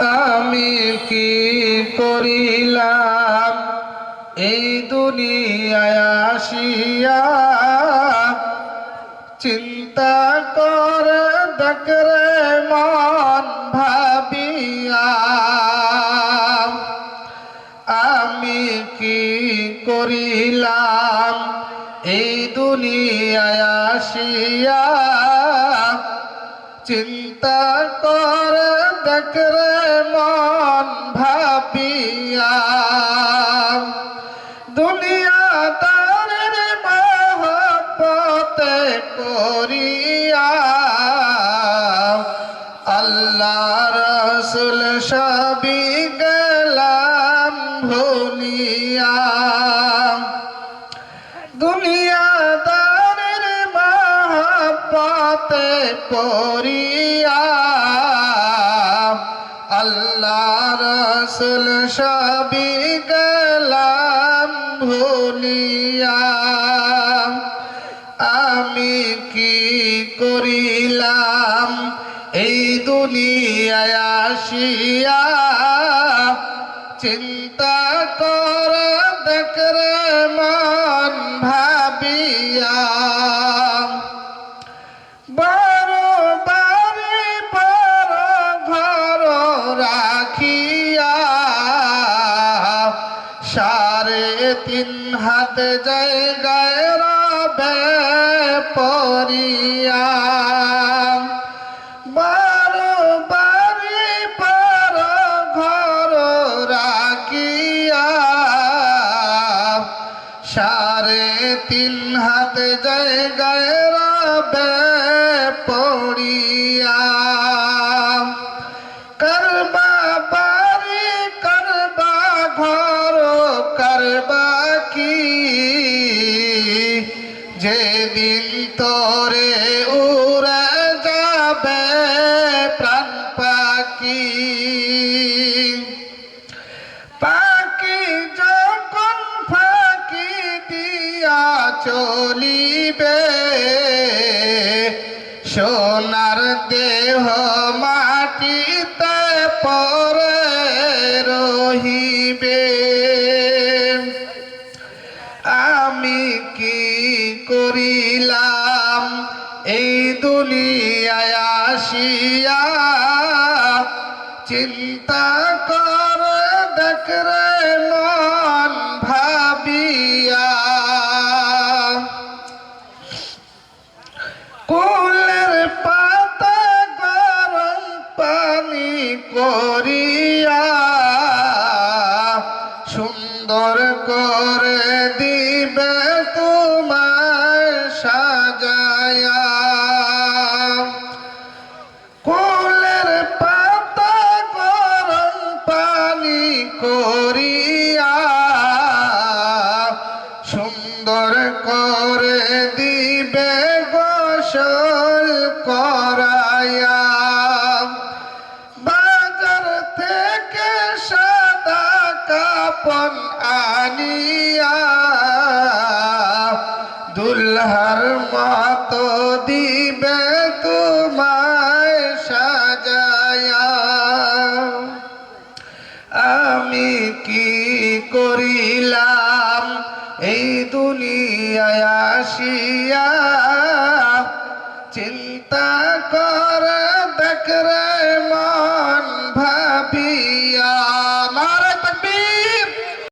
আমি কি করিলাম? এই দুনিয়ায় আসিয়া চিন্তা করে দেখরে মন ভাবিয়া, আমি কি করিলাম? এই দুনিয়ায় আসিয়া চিন্তা করে দেখরে মন ভাবিয়া, দুনিয়া তারের মহব্বতে করিয়া আল্লাহ রসুল সবই গেলাম ভুলিয়া। দুনিয়াদারের মহব্বতে পড়িয়া আল্লাহ রসুল সবই গেলাম ভুলিয়া। আমি কি করিলাম? এই দুনিয়ায় আসিয়া চিন্তা তিন হাত জায়গায় রবে পরিয়া। সাড়ে তিন হাত জায়গায় রবে যেদিন তোরে উড়ে যাবে প্রাণ পাখি। পাখি যখন ফাঁকি দিয়া চলিবে, সোনার দেহ মাটিতে পরে রহিবে। আমি কি দুনিয়ায় আসিয়া চিন্তা কর দেখরে মন ভাবিয়া। কুলের পাতা গরম পানি করিয়া সুন্দর করে দিবে করায়া। বাজার থেকে সাদা কাপন আনিয়া মতো দিবে সাজায়া। আমি কি করিলাম? এই দুনিয়া আসিয়া কর